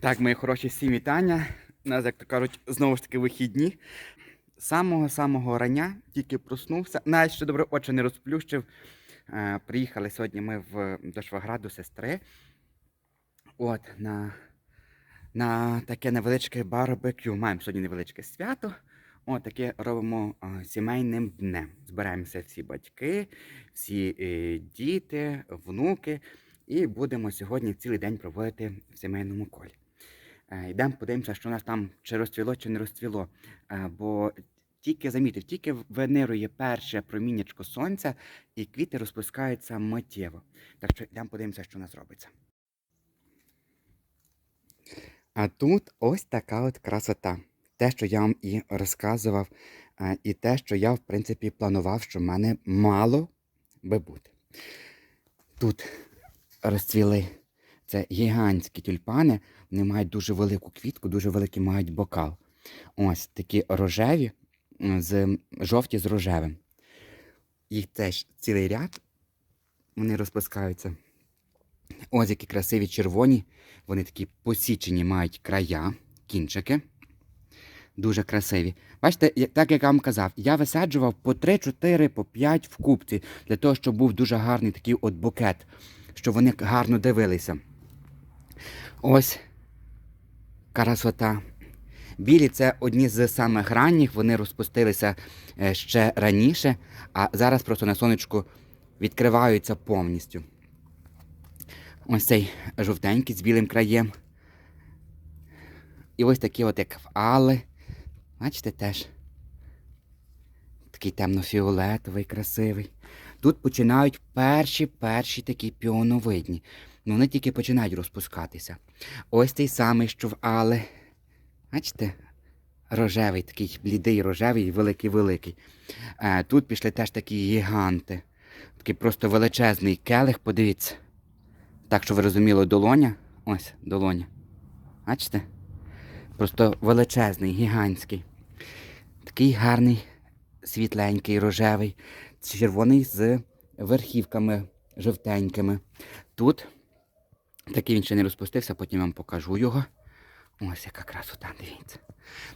Так, мої хороші всім вітання. У нас, як то кажуть, знову ж таки вихідні. З Самого-самого рання тільки проснувся. Навіть ще добре очі не розплющив. Е, приїхали сьогодні ми в, до Шваграду сестри. От, на, на таке невеличке барбекю. Маємо сьогодні невеличке свято. От таке робимо сімейним днем. Збираємося всі батьки, всі е, діти, внуки. І будемо сьогодні цілий день проводити в сімейному колі. Е, Йдемо, подивимося, що у нас там чи розцвіло, чи не розцвіло. Е, Бо тільки замітив, тільки венерує перше проміннячко сонця, і квіти розпускаються миттєво. Так що йдемо подивимося, що у нас робиться. А тут ось така от красота. Те, що я вам і розказував, е, і те, що я, в принципі, планував, що в мене мало би бути. Тут розцвіли це гігантські тюльпани. Вони мають дуже велику квітку, дуже великий мають бокал. Ось такі рожеві, з жовті з рожевим. Їх теж цілий ряд. Вони розпускаються. Ось які красиві червоні. Вони такі посічені мають края, кінчики. Дуже красиві. Бачите, так як я вам казав, я висаджував по 3-4, по 5 в купці, для того, щоб був дуже гарний такий от букет, щоб вони гарно дивилися. Ось красота. Білі це одні з самих ранніх, вони розпустилися е, ще раніше, а зараз просто на сонечку відкриваються повністю. Ось цей жовтенький з білим краєм. І ось такі, от як в Али. Бачите, теж. Такий темно-фіолетовий, красивий. Тут починають перші перші такі піоновидні. Ну, вони тільки починають розпускатися. Ось той самий, що в Але. Бачите? Рожевий, такий блідий рожевий, великий-великий. Е, тут пішли теж такі гіганти. Такий просто величезний келих, подивіться. Так, що ви розуміли, долоня. Ось долоня. Бачите? Просто величезний, гігантський. Такий гарний, світленький, рожевий, червоний з верхівками жовтенькими. Тут такий він ще не розпустився, потім вам покажу його. Ось яка красота, дивіться.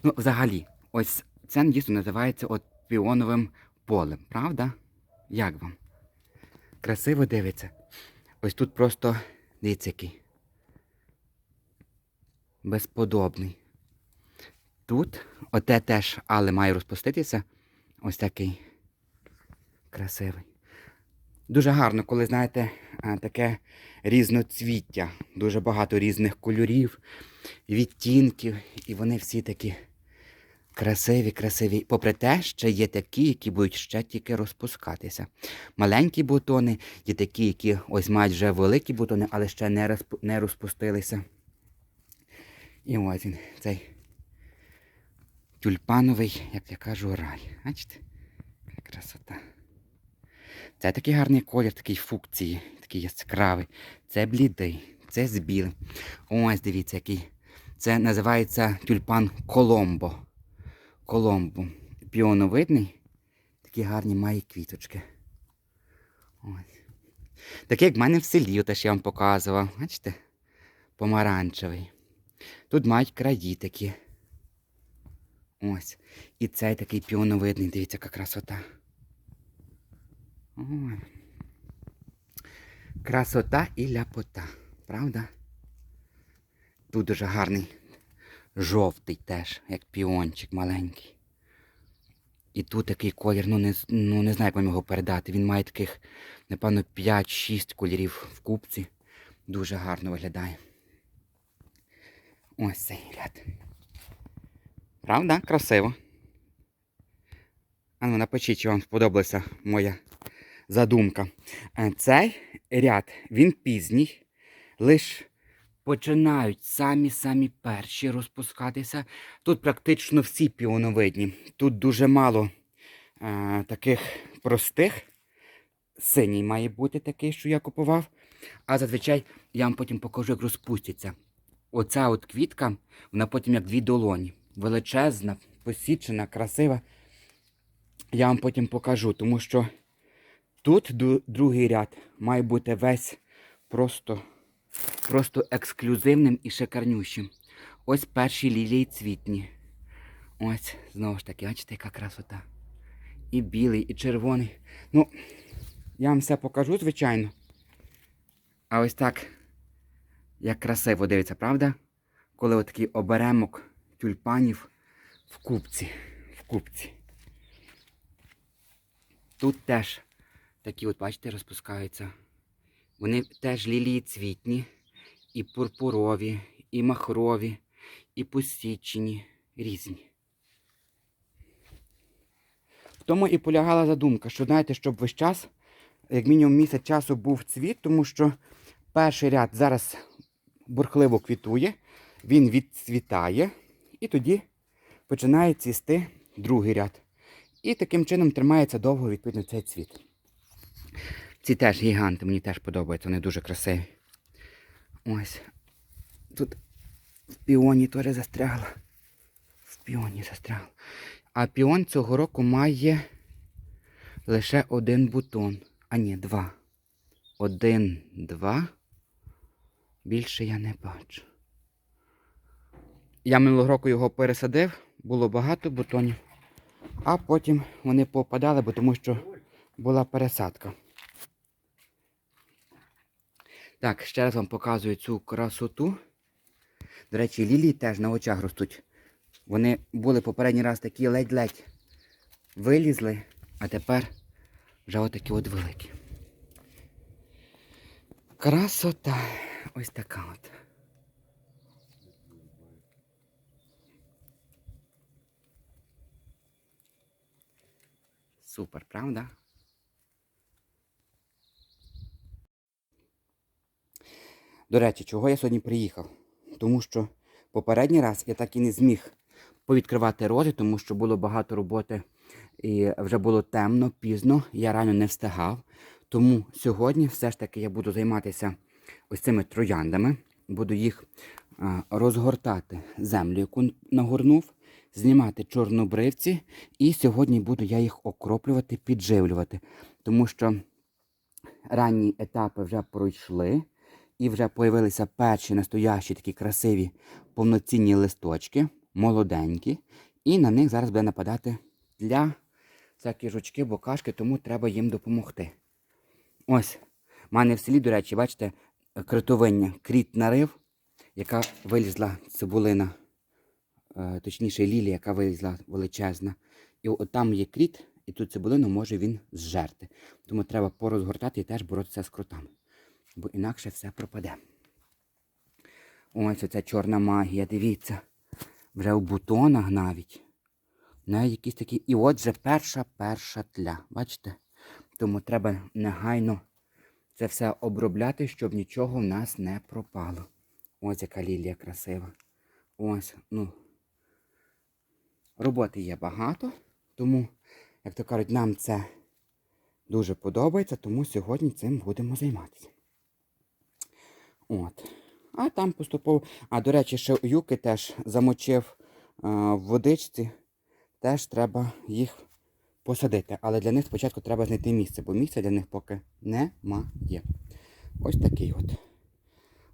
Ну, взагалі, ось це дійсно називається от піоновим полем, правда? Як вам? Красиво дивиться. Ось тут просто дивіться який. Безподобний. Тут оте теж, але має розпуститися. Ось такий красивий. Дуже гарно, коли, знаєте, таке різноцвіття, дуже багато різних кольорів, відтінків, і вони всі такі красиві, красиві. Попри те, ще є такі, які будуть ще тільки розпускатися. Маленькі бутони, є такі, які ось мають вже великі бутони, але ще не, розпу- не розпустилися. І ось він, цей тюльпановий, як я кажу, рай. Бачите? Красота. Це такий гарний колір, такий фукції, такий яскравий. Це блідий, це з білим. Ось дивіться, який. Це називається тюльпан Коломбо. Коломбо. Піоновидний. Такі гарні має квіточки. Ось. Такий, як в мене в селі, теж я вам показував. Бачите? Помаранчевий. Тут мають краї такі. Ось. І цей такий піоновидний, дивіться, яка красота. Красота і ляпота, правда? Тут дуже гарний жовтий теж, як піончик маленький. І тут такий колір, ну не, ну не знаю, як вам його передати. Він має таких, напевно, 5-6 кольорів в купці. Дуже гарно виглядає. Ось цей ряд. Правда? Красиво. А ну напишіть, чи вам сподобалася моя задумка. Е, Цей ряд, він пізній, лиш починають самі-самі перші розпускатися. Тут практично всі піоновидні. Тут дуже мало е, таких простих. Синій має бути такий, що я купував. А зазвичай я вам потім покажу, як розпустяться. Оця от квітка, вона потім як дві долоні. Величезна, посічена, красива. Я вам потім покажу, тому що тут другий ряд має бути весь просто просто ексклюзивним і шикарнющим. Ось перші лілії цвітні. Ось, знову ж таки, бачите, яка красота. І білий, і червоний. Ну, я вам все покажу, звичайно. А ось так, як красиво дивиться, правда? Коли отакий оберемок тюльпанів в купці. В купці. Тут теж такі, от, бачите, розпускаються. Вони теж лілії цвітні, і пурпурові, і махрові, і посічені, різні. В тому і полягала задумка, що знаєте, щоб весь час, як мінімум місяць часу був цвіт, тому що перший ряд зараз бурхливо квітує, він відцвітає, і тоді починає цвісти другий ряд. І таким чином тримається довго відповідно цей цвіт. Ці теж гіганти, мені теж подобаються, вони дуже красиві. Ось. Тут в піоні теж застрягла. В піоні застрягла. А піон цього року має лише один бутон. А ні, два. Один, два. Більше я не бачу. Я минулого року його пересадив, було багато бутонів, а потім вони попадали, бо тому що була пересадка. Так, ще раз вам показую цю красоту. До речі, лілії теж на очах ростуть. Вони були попередній раз такі ледь-ледь вилізли, а тепер вже отакі от великі. Красота. Ось така от. Супер, правда? До речі, чого я сьогодні приїхав? Тому що попередній раз я так і не зміг повідкривати рози, тому що було багато роботи і вже було темно, пізно, я рано не встигав. Тому сьогодні все ж таки я буду займатися ось цими трояндами. Буду їх розгортати землю, яку нагорнув, знімати чорнобривці. І сьогодні буду я їх окроплювати, підживлювати. Тому що ранні етапи вже пройшли. І вже появилися перші настоящі такі красиві повноцінні листочки, молоденькі. І на них зараз буде нападати для всякі жучки, бокашки, тому треба їм допомогти. Ось, в мене в селі, до речі, бачите, критовиння, кріт нарив, яка вилізла цибулина, е, точніше лілія, яка вилізла величезна. І от там є кріт, і ту цибулину може він зжерти. Тому треба порозгортати і теж боротися з кротами бо інакше все пропаде. Ось оця чорна магія, дивіться. Вже в бутонах навіть. Навіть якісь такі. І от вже перша перша тля. Бачите? Тому треба негайно це все обробляти, щоб нічого в нас не пропало. Ось яка лілія красива. Ось, ну. Роботи є багато, тому, як то кажуть, нам це дуже подобається, тому сьогодні цим будемо займатися. От. А там поступово. А, до речі, ще юки теж замочив в водичці. Теж треба їх посадити. Але для них спочатку треба знайти місце, бо місця для них поки немає. Ось такий от.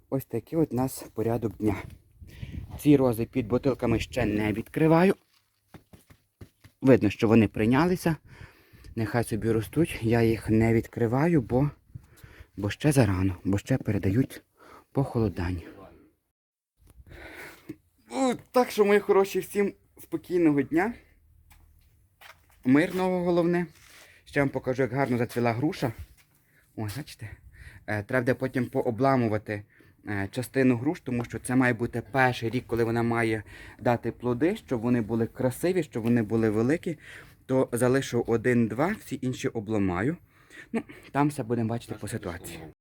Ось такий от у нас порядок дня. Ці рози під бутилками ще не відкриваю. Видно, що вони прийнялися. Нехай собі ростуть. Я їх не відкриваю, бо, бо ще зарано, бо ще передають похолодання. Ну, Так що, мої хороші, всім спокійного дня. Мирного головне. Ще вам покажу, як гарно зацвіла груша. Ось, бачите? Е, Треба буде потім пообламувати е, частину груш, тому що це має бути перший рік, коли вона має дати плоди, щоб вони були красиві, щоб вони були великі. То залишу один-два, всі інші обламаю. Ну, там все будемо бачити по ситуації.